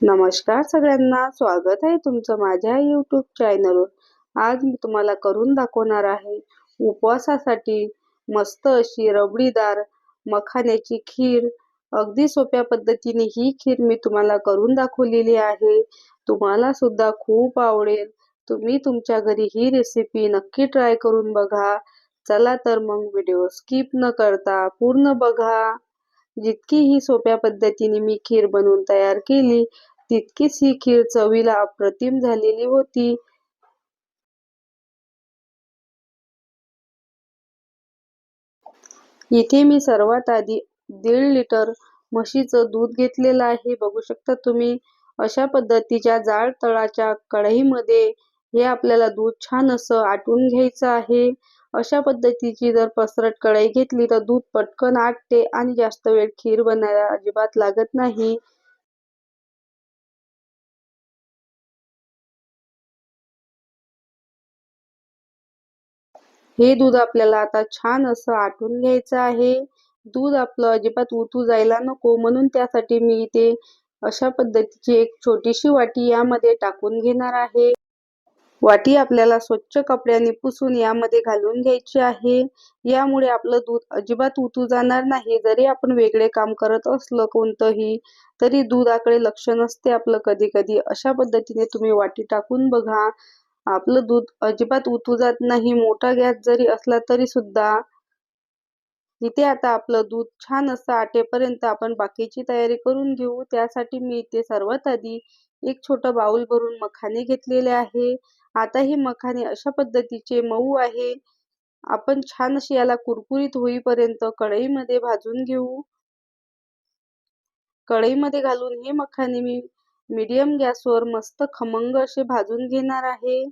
नमस्कार सगळ्यांना स्वागत आहे तुमचं माझ्या यूट्यूब चॅनलवर आज मी तुम्हाला करून दाखवणार आहे उपवासासाठी मस्त अशी रबडीदार मखाण्याची खीर. अगदी सोप्या पद्धतीने ही खीर मी तुम्हाला करून दाखवलेली आहे. तुम्हाला सुद्धा खूप आवडेल. तुम्ही तुमच्या घरी ही रेसिपी नक्की ट्राय करून बघा. चला तर मग व्हिडिओ स्किप न करता पूर्ण बघा. जितकी ही सोप्या पद्धतीने मी खीर बनवून तयार केली तितकीच ही खीर चवीला अप्रतिम झालेली होती. इथे मी सर्वात आधी दीड लिटर म्हशीचं दूध घेतलेलं आहे. बघू शकता तुम्ही अशा पद्धतीच्या जाड तळाच्या कढईमध्ये हे आपल्याला दूध छान असं आटून घ्यायचं आहे. अशा पद्धतीची जर पसरट कढई घेतली तर दूध पटकन आटते आणि जास्त वेळ खीर बनायला अजिबात लागत नाही. हे दूध आपल्याला आता छान असं आटून घ्यायचं आहे. दूध आपलं अजिबात उतू जायला नको. म्हणून त्यासाठी मी इथे अशा पद्धतीची एक छोटीशी वाटी यामध्ये टाकून घेणार आहे. वाटी आपल्याला स्वच्छ कपड्याने पुसून यामध्ये घालून घ्यायची आहे. यामुळे आपलं दूध अजिबात उतू जाणार नाही. जरी आपण वेगळे काम करत असलं कोणतंही तरी दुधाकडे लक्ष नसते आपलं कधी कधी अशा पद्धतीने तुम्ही वाटी टाकून बघा. आपलं दूध अजिबात उतू जात नाही. मोठा गॅस जरी असला तरी सुद्धा. इथे आता आपलं दूध छान असं आटेपर्यंत आपण बाकीची तयारी करून घेऊ. त्यासाठी मी इथे सर्वात आधी एक छोटं बाउल भरून मखाने घेतलेले आहे. आता हे मखाने अशा पद्धतीचे मऊ आहे. आपण छान अशी याला कुरकुरीत होईपर्यंत कढईमध्ये भाजून घेऊ. कढईमध्ये घालून हे मखाने मी मीडियम गॅसवर मस्त खमंग असे भाजून घेणार आहे.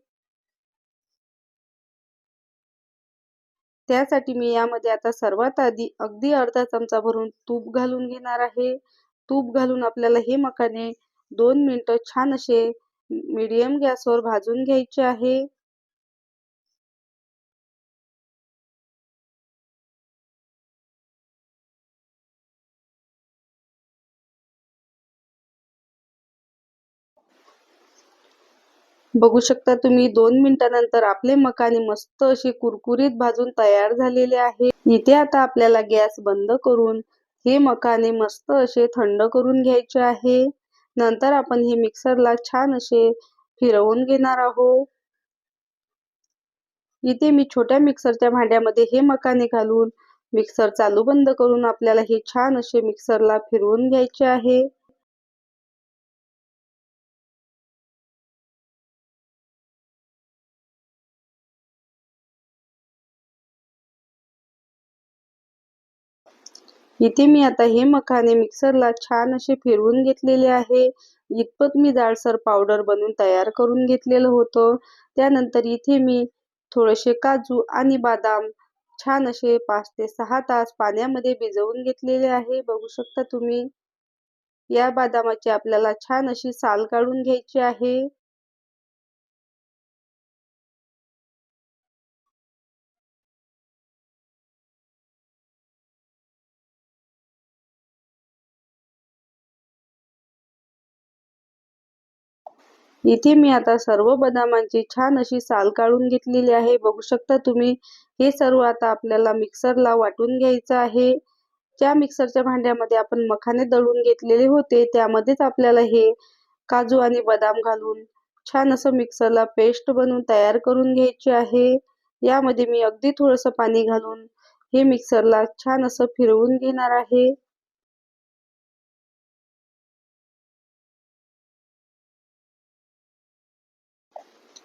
त्यासाठी मी यामध्ये आता सर्वात आधी अगदी अर्धा चमचा भरून तूप घालून घेणार आहे. तूप घालून आपल्याला हे मखाने दोन मिनिटं छान असे मीडियम गॅसवर भाजून घ्यायचे आहे. बघू शकता तुम्ही दोन मिनिटानंतर आपले मकाने मस्त असे कुरकुरीत भाजून तयार झालेले आहे. इथे आता आपल्याला गॅस बंद करून हे मकाने मस्त असे थंड करून घ्यायचे आहे. नंतर आपण हे मिक्सरला छान असे फिरवून घेणार आहोत. इथे मी छोट्या मिक्सरच्या भांड्यामध्ये हे मकाने घालून मिक्सर चालू बंद करून आपल्याला हे छान असे मिक्सरला फिरवून घ्यायचे आहे. इथे मी आता हे मखाने मिक्सरला छान असे फिरवून घेतलेले आहे. इतपत मी जाडसर पावडर बनवून तयार करून घेतलेलं होतं. त्यानंतर इथे मी थोडेसे काजू आणि बदाम छान असे पाच ते सहा तास पाण्यामध्ये भिजवून घेतलेले आहे. बघू शकता तुम्ही. या बदामाची आपल्याला छान अशी साल काढून घ्यायची आहे. इथे मी आता सर्व बदामांची छान अशी साल काढून घेतलेली आहे. बघू शकता तुम्ही हे सर्व आता आपल्याला मिक्सरला वाटून घ्यायचं आहे. ज्या मिक्सरच्या भांड्यामध्ये आपण मखाने दळून घेतलेले होते त्यामध्येच आपल्याला हे काजू आणि बदाम घालून छान असं मिक्सरला पेस्ट बनवून तयार करून घ्यायची आहे. यामध्ये मी अगदी थोडंसं पाणी घालून हे मिक्सरला छान असं फिरवून घेणार आहे.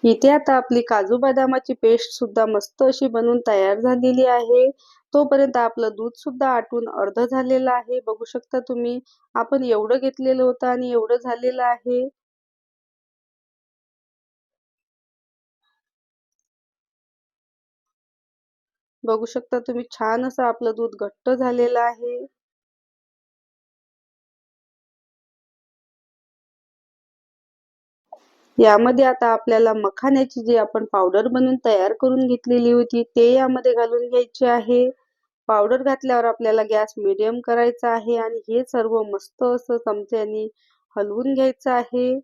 इथे आता आपली काजू बदामाची पेस्ट सुद्धा मस्त अशी बनवून तयार झालेली आहे. तोपर्यंत आपलं दूध सुद्धा आटून अर्ध झालेलं आहे. बघू शकता तुम्ही आपण एवढं घेतलेलं होतं आणि एवढं झालेलं आहे. बघू शकता तुम्ही छान असं आपलं दूध घट्ट झालेलं आहे. यामध्ये आता आपल्याला मखाण्याची जी आपण पावडर बनवून तयार करून घेतलेली होती ते यामध्ये घालून घ्यायचे आहे. पावडर घातल्यावर आपल्याला गॅस मिडियम करायचा आहे आणि हे सर्व मस्त असं चमच्यानी हलवून घ्यायचं आहे.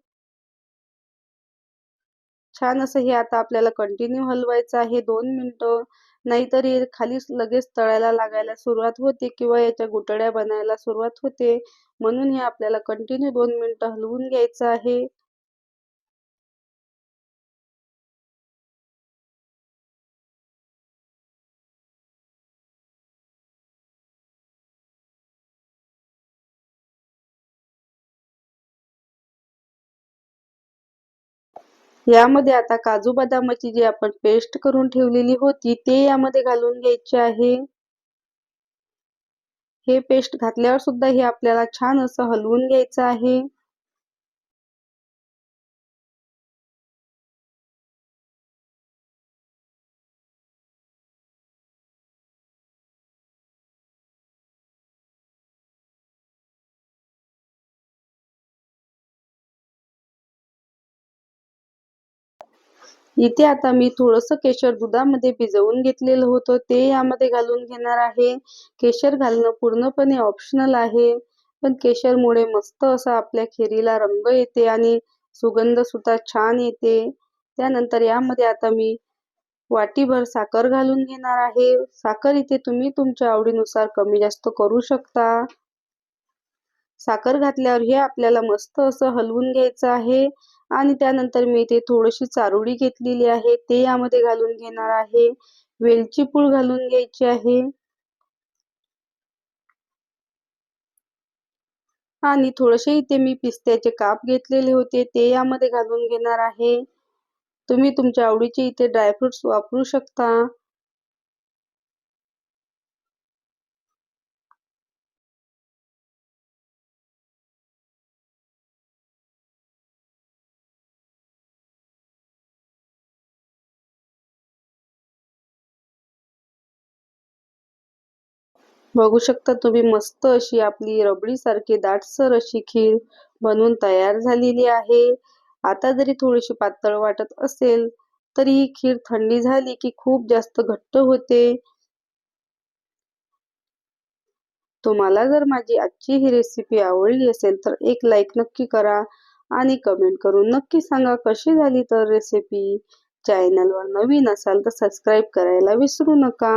छान असं हे आता आपल्याला कंटिन्यू हलवायचं आहे दोन मिनटं. नाहीतर हे खाली लगेच तळायला लागायला सुरुवात होते किंवा याच्या गुटड्या बनायला सुरुवात होते. म्हणून हे आपल्याला कंटिन्यू दोन मिनटं हलवून घ्यायचं आहे. यामध्ये आता काजू बदामाची जी आपण पेस्ट करून ठेवलेली होती ते यामध्ये घालून घ्यायचे आहे. हे पेस्ट घातल्यावर सुद्धा हे आपल्याला छान असं हलवून घ्यायचं आहे. इथे आता मी थोडस केशर दुधामध्ये भिजवून घेतलेलं होतं. ते यामध्ये घालून घेणार आहे. केशर घालणं पूर्णपणे ऑप्शनल आहे. पण केशरमुळे मस्त असा आपल्या खिरीला रंग येते आणि सुगंध सुद्धा छान येते. त्यानंतर यामध्ये आता मी वाटीभर साखर घालून घेणार आहे. साखर इथे तुम्ही तुमच्या आवडीनुसार कमी जास्त करू शकता. साखर घातल्यावर हे आपल्याला मस्त असं हलवून घ्यायचं आहे. आणि त्यानंतर मी इथे थोडीशी चारोळी घेतलेली आहे. ते यामध्ये घालून घेणार आहे. वेलची पूळ घालून घ्यायची आहे. आणि थोडेसे इथे मी पिस्त्याचे काप घेतलेले होते. ते यामध्ये घालून घेणार आहे. तुम्ही तुमच्या आवडीचे इथे ड्रायफ्रुट्स वापरू शकता. बघू शकता तुम्ही मस्त अशी आपली रबडी सारखी दाटसर अशी खीर बनवून तयार झालेली आहे. आता जरी थोडीशी पातळ वाटत असेल तरी ही खीर थंडी झाली की खूप जास्त घट्ट होते. तुम्हाला जर माझी आजची ही रेसिपी आवडली असेल तर एक लाईक नक्की करा आणि कमेंट करून नक्की सांगा कशी झाली तर रेसिपी चॅनलवर नवीन असाल तर सबस्क्राईब करायला विसरू नका.